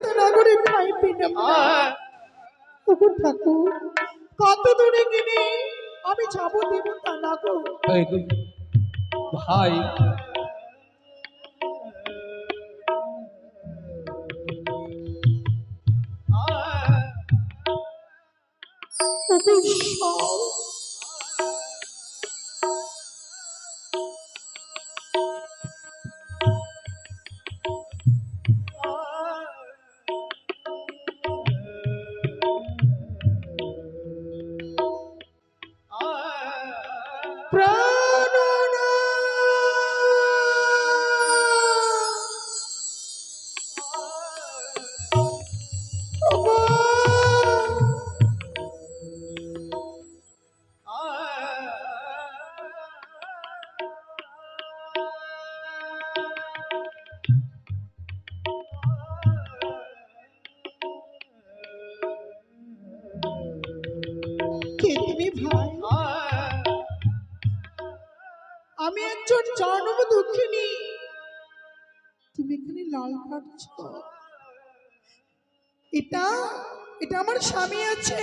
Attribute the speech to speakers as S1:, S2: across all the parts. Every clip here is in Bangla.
S1: নগরে ঠাই পেলাম না ঠাকুর ঠাকুর কত দূরে গেলে আমি যাব দেবতা নাগো
S2: এই তো, ভাই
S1: কে লাল এটা এটা আমার স্বামী আছে।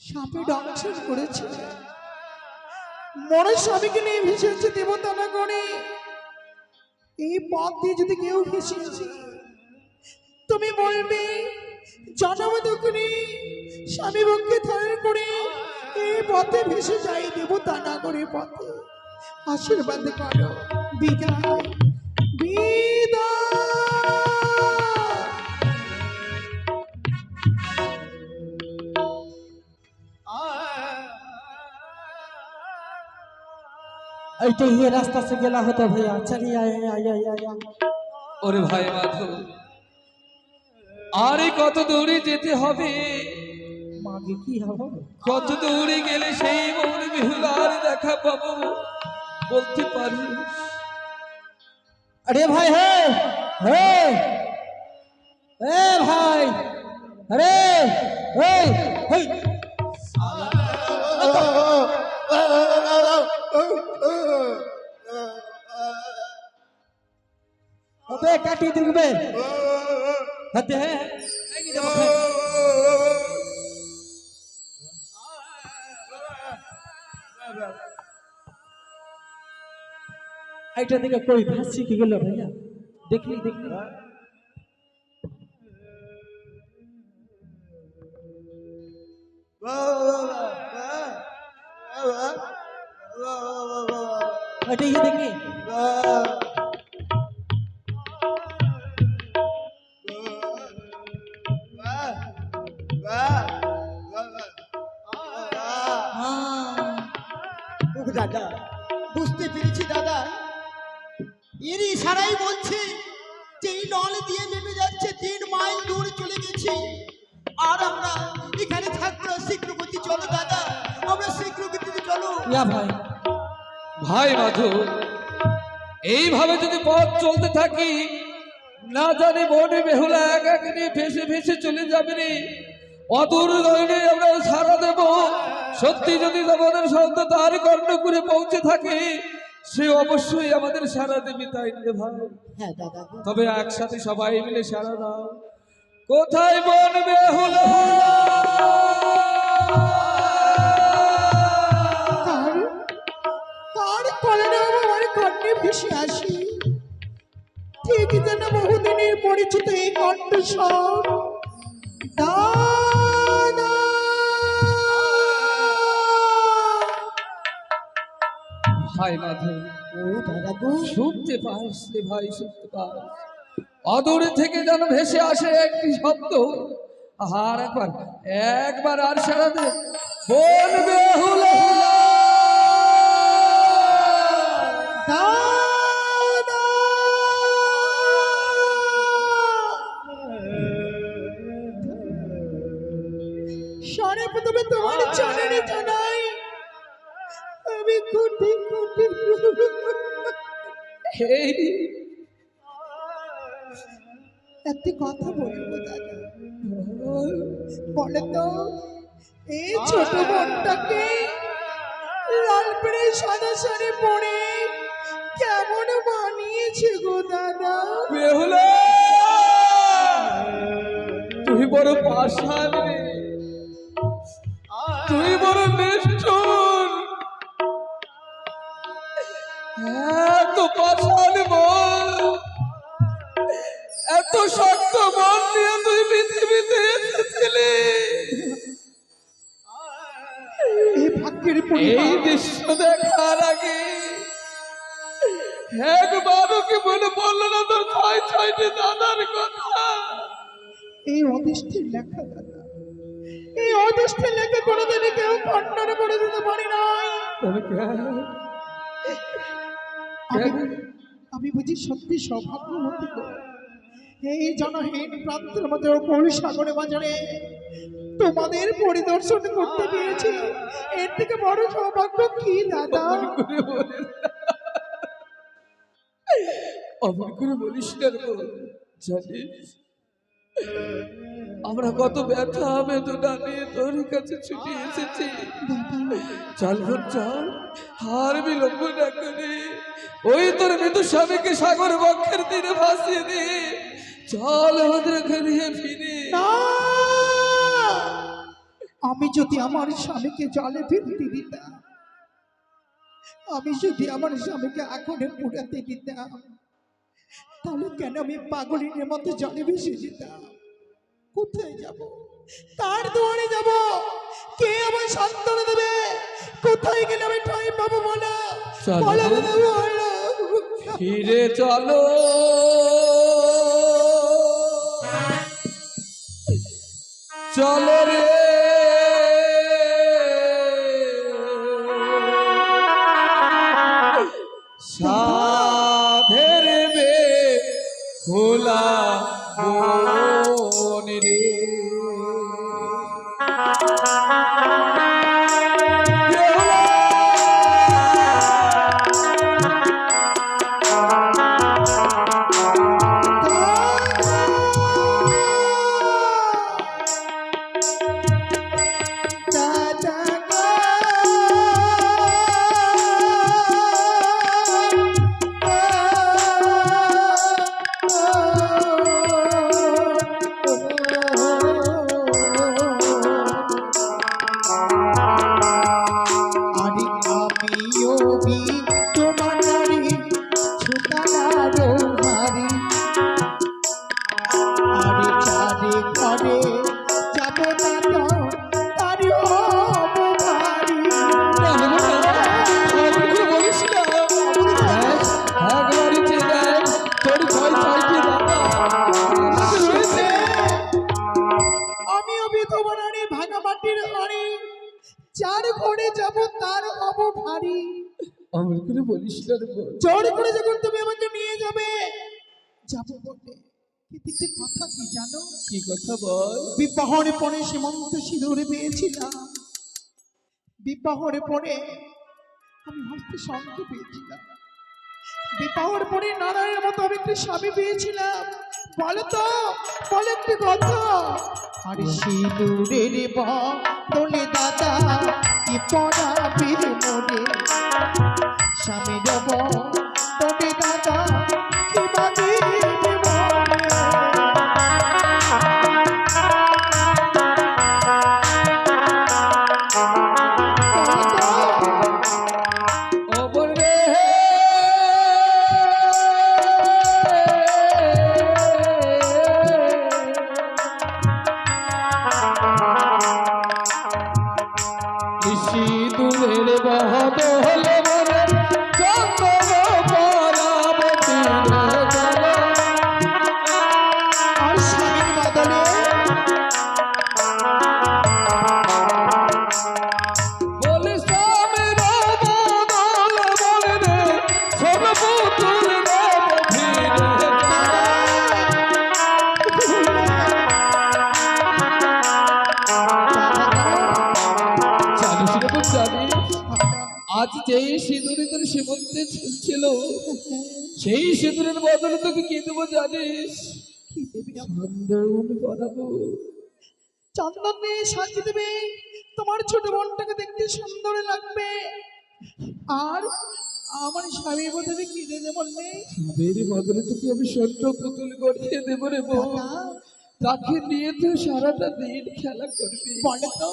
S1: সাপে ডংশেষ করেছে। মনের স্বামীকে নিয়ে ভেসেছে দেবতানা করে এই পথ দিয়ে যদি কেউ ভেসেছে, তুমি বলবে জন্ম দুঃখিনী স্বামী ভক্তি ধারণ করে এই পথে ভেসে যাই দেবতা নাগরের পথে। আশীর্বাদ করো বিদায়
S3: ऐसे ही रास्ता से गेला होता भैया चलिए आए आए आए आए
S2: ওরে ভাই মাধব আরে কত দূরে যেতে হবে
S3: मागे की हवा
S2: কত দূরে গেলে সেই মন বিহুলার দেখা পাবো বলতে পারি
S3: अरे भाई है हे ए भाई अरे हे हे अबे काटी दिल में हद है এইটা দিকে কই ভাসি কি গেল ভাইয়া দেখলি দেখলি এইটা ইয়ে দেখলি
S4: ও দাদা বুঝতে পেরেছি দাদা এর ইশারাই বলছে যে এই নল দিয়ে নেমে যাচ্ছে, তিন মাইল দূর চলে গেছি। আর আমরা এখানে থাকব শীঘ্রগতি চলো দাদা, আমরা শীঘ্রগতিতে চলো।
S3: ইয়া ভাই।
S2: ভাই মাধব এইভাবে যদি পথ চলতে থাকি, না জানি বনে বেহুলা এক এক নিয়ে ভেসে ভেসে চলে যাবে রে। অদূর নইলে আমরা সারা দেব। সত্যি যদি আমাদের শব্দ তার কর্ণ করে পৌঁছে থাকে সে অবশ্যই আমাদের সারা দেবে তাই রে ভাই?
S4: হ্যাঁ দাদা।
S2: তবে একসাথে সবাই মিলে সারা দাও। কোথায় বন বেহুলা?
S1: ভেসে আসি? ঠিক যেন বহুদিনের পরিচিত এই কণ্ঠস্বর।
S2: ভাই মাধব। শুনতে পাস রে ভাই শুনতে পাস। অদূর থেকে যেন ভেসে আসে একটি শব্দ। আর একবার একবার আর সারা দে বল
S1: বলে তো এই ছোট বোনটাকে লাল পেড়ে সাদা শাড়ি পরে কেমন বানিয়েছে গো দাদা?
S2: বেহুলা বড় পাশান রে তুই বড় নিষ্ঠুর। এত পাশান বল। এত শক্ত মন নিয়ে তুই পৃথিবীতে
S1: এই
S2: দৃশ্য দেখার আগে একবারও কি মনে পড়ল না তোর ছয় ছয়টি দাদার কথা।
S1: এই অদৃষ্টের লেখা দাদা এই অদৃষ্টের লেখা কোনোদিনই কেউ খণ্ডন করে দিতে পারি নাই। আমি বুঝি সত্যি সৌভাগ্যবতী। এই জনহীন প্রান্তের মধ্যে কোল সাগরে বাজারে তোমাদের পরিদর্শন করতে পেরেছি। এর থেকে বড় সৌভাগ্য কি, দাদা?
S2: অমন করে বলিস আমরা কত ব্যথা, বেদনা নিয়ে তোর কাছে ছুটে এসেছি। চল বোন চল। হার বিলম্ব না করে। ওই তোর মৃত্যু স্বামীকে সাগর বক্ষের তীরে ভাসিয়ে দে। চল আমাদের ঘুরিয়ে ফিরে!
S1: আমি যদি আমার স্বামীকে জলে ফেলতে দিতাম আমি যদি আমার স্বামীকে আগুনে পুড়াতে দিতাম তাহলে কেন আমি পাগলিনের মতো জলে ভেসে যেতাম কোথায় যাব? তার দুয়ারে যাব। কে আমার সান্ত্বনা দেবে? কোথায় গেলে আমি ঠাই পাবো বলো।
S2: ফিরে চলো। চলো রে।
S1: চার যাব তার হব ভারী
S2: আমার করে বলিস না রে
S1: জোর করে যখন তুমি আমাকে নিয়ে যাবে যাব বলে কিন্তু কথা কি জানো?
S2: কি কথা বল?
S1: বিবাহরে পরে সীমন্ত সিঁদুরে পেয়েছিলাম। বিবাহরে পরে আমি হস্তে শঙ্খ পেয়েছিলাম। বিবাহর পরে নারায়ণের মতো আমি একটি স্বামী পেয়েছিলাম। বলো তো বলো একটি কথা। আরে সিঁদুরের বলে দাদা কি পড়াবে মনে? স্বামীর তবে দাদা
S2: আজ যেই সিঁদুরে তোর সীমন্তে ছিল সেই সিঁদুরের বদলে তোকে কি দেবো জানিস? চন্দন
S1: দিয়ে সাজিয়ে দেবে। তোমার ছোট বোনটাকে দেখতে সুন্দর লাগবে। আর আমার স্বামী বদলে কি দেবে বললে?
S2: তাদের বদলে তোকে আমি স্বর্ণ পুতুল গড়িয়ে দেবো রে তাকে নিয়ে তুই সারাটা দিন খেলা করবি।
S1: বলে তো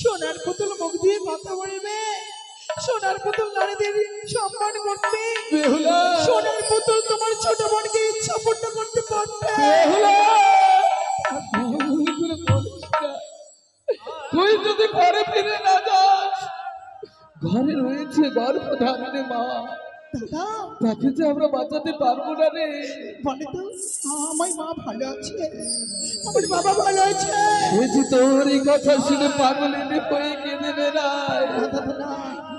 S1: সোনার পুতুল মুখ দিয়ে কথা বলবে? সোনার পুতুল নারীদের সম্মান
S2: বেহুলা।
S1: সোনার পুতুল তোমার ছোট বোনকে ইচ্ছা পূর্ণ করতে পারবে।
S2: তুই যদি ঘরে ফিরে না যাস ঘরে রয়েছে গর্ভধারণে মা।
S1: দাদা।
S2: তাকে যে আমরা বাঁচাতে পারব না রে।
S1: বলে তো আমার মা ভালো আছে। আমার বাবা ভালো আছে।
S2: সে যে তোর এই কথা শুনে পাগলিনী হয়ে কেঁদে বেড়ায়।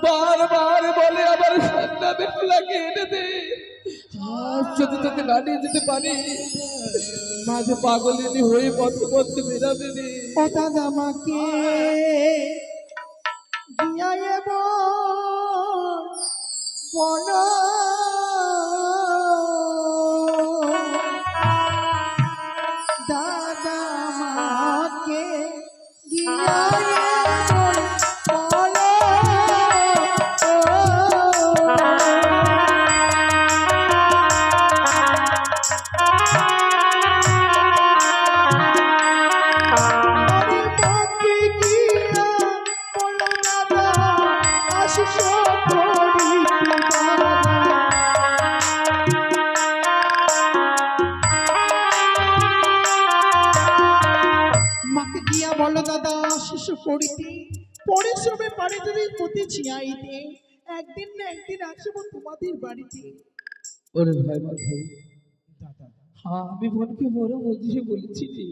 S2: বারবার বলে আবার সন্তানের লাগে এনে দে। যদি তোকে না যেতে পারি, মাঝে পাগলিনী হয়ে পথ পথে বেরাবে রে।
S1: ও দাদা মাকে দিয়া এব বল। দাদা মাকে করিতে পরিশ্রমে পারে যদি প্রতি ছিয়াইতে একদিন না একদিন আসব তোমাদের বাড়িতে।
S2: ওরে ভাই মাধব হ্যাঁ আমি বোনকে বড় বুঝিয়ে বলেছি যে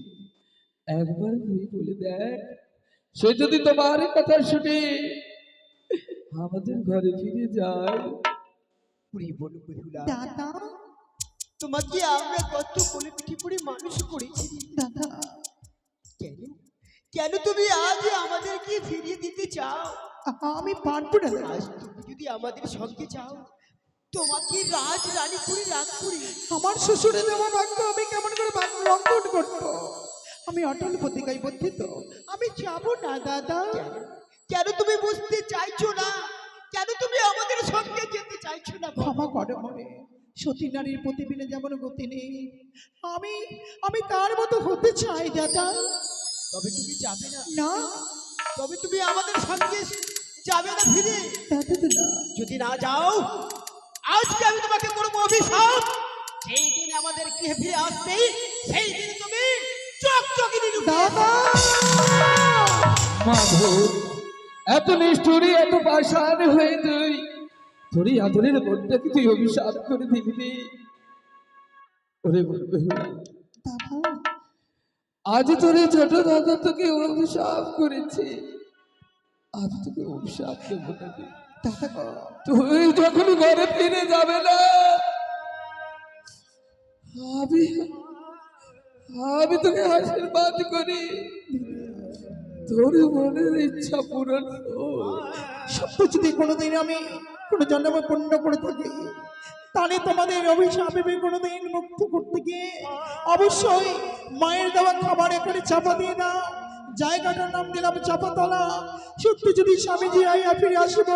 S2: একবার তুই বলে দেখ সে যদি তোমার কথা শুনে আমাদের ঘরে ফিরে যায়।
S4: বল
S1: দাদা।
S4: তোমাকে আমরা কত কোলে পিঠে পড়ে মানুষ করেছি।
S1: দাদা।
S4: কেন? কেন তুমি আজ আমাদেরকে ফিরিয়ে দিতে চাও?
S1: আমি পারব না
S4: আজ তুমি যদি আমাদের সঙ্গে চাও তোমাকে রাজ রানী করে রাগ করি
S1: আমার শ্বশুরে দেওয়া ভাগ্য আমি কেমন করে লঙ্ঘন করব? আমি অটল প্রতিকায় বদ্ধিত আমি যাব না দাদা।
S4: কেন তুমি বুঝতে চাইছো না? কেন তুমি আমাদের সঙ্গে যেতে চাইছো না?
S1: ক্ষমা করো মনে। সতী নারীর প্রতিবিনে যেমন গতি নেই আমি আমি তার মতো হতে চাই দাদা।
S4: তবে তুমি যাবে না।
S1: না।
S4: তবে তুমি আমাদের সঙ্গে যাবে না ফিরে।
S1: না।
S4: যদি না যাও আজকে আমি তোমাকে করব অভিশাপ। সেই দিন আমাদের গৃহে ফিরে আসবে সেই দিন তুমি চোখ চকিনি
S1: দাদা।
S2: মাধব এত নিষ্ঠুরি এত পাষাণ হয়ে তুই। তোরই আদরের বোনটাকে তুই অভিশাপ করে দিবি। ওরে বলবে।
S1: দাদা।
S2: আজ তোর ছোট দাদা তোকে অভিশাপ করেছে। আজ তোকে অভিশাপ দেবো তুই যখন ঘরে ফিরে যাবে না, আমি আমি তোকে আশীর্বাদ করি। তোর মনের ইচ্ছা পূরণ
S1: সব যদি কোনোদিন আমি কোনো জন্ম পূর্ণ করে থাকি। তাহলে তোমাদের অভিশাপে কোনোদিন মুক্ত করতে গিয়ে অবশ্যই মায়ের দেওয়া খাবার এখানে চাপা দিয়ে না জায়গাটার নাম দিলাম চাপাতলা। সত্যি যদি স্বামীজি আইয়া ফিরে আসব,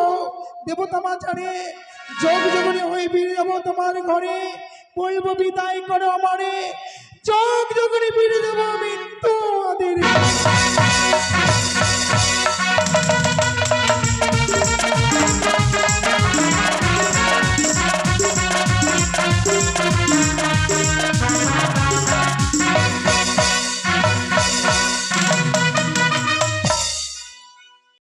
S1: দেবতা মা জানে যোগ যোগনে হয়ে ফিরে যাব তোমার ঘরে। বলব, বিদায় করো আমারে। যোগ যোগনে ফিরে যাব মৃত্যু আমাদের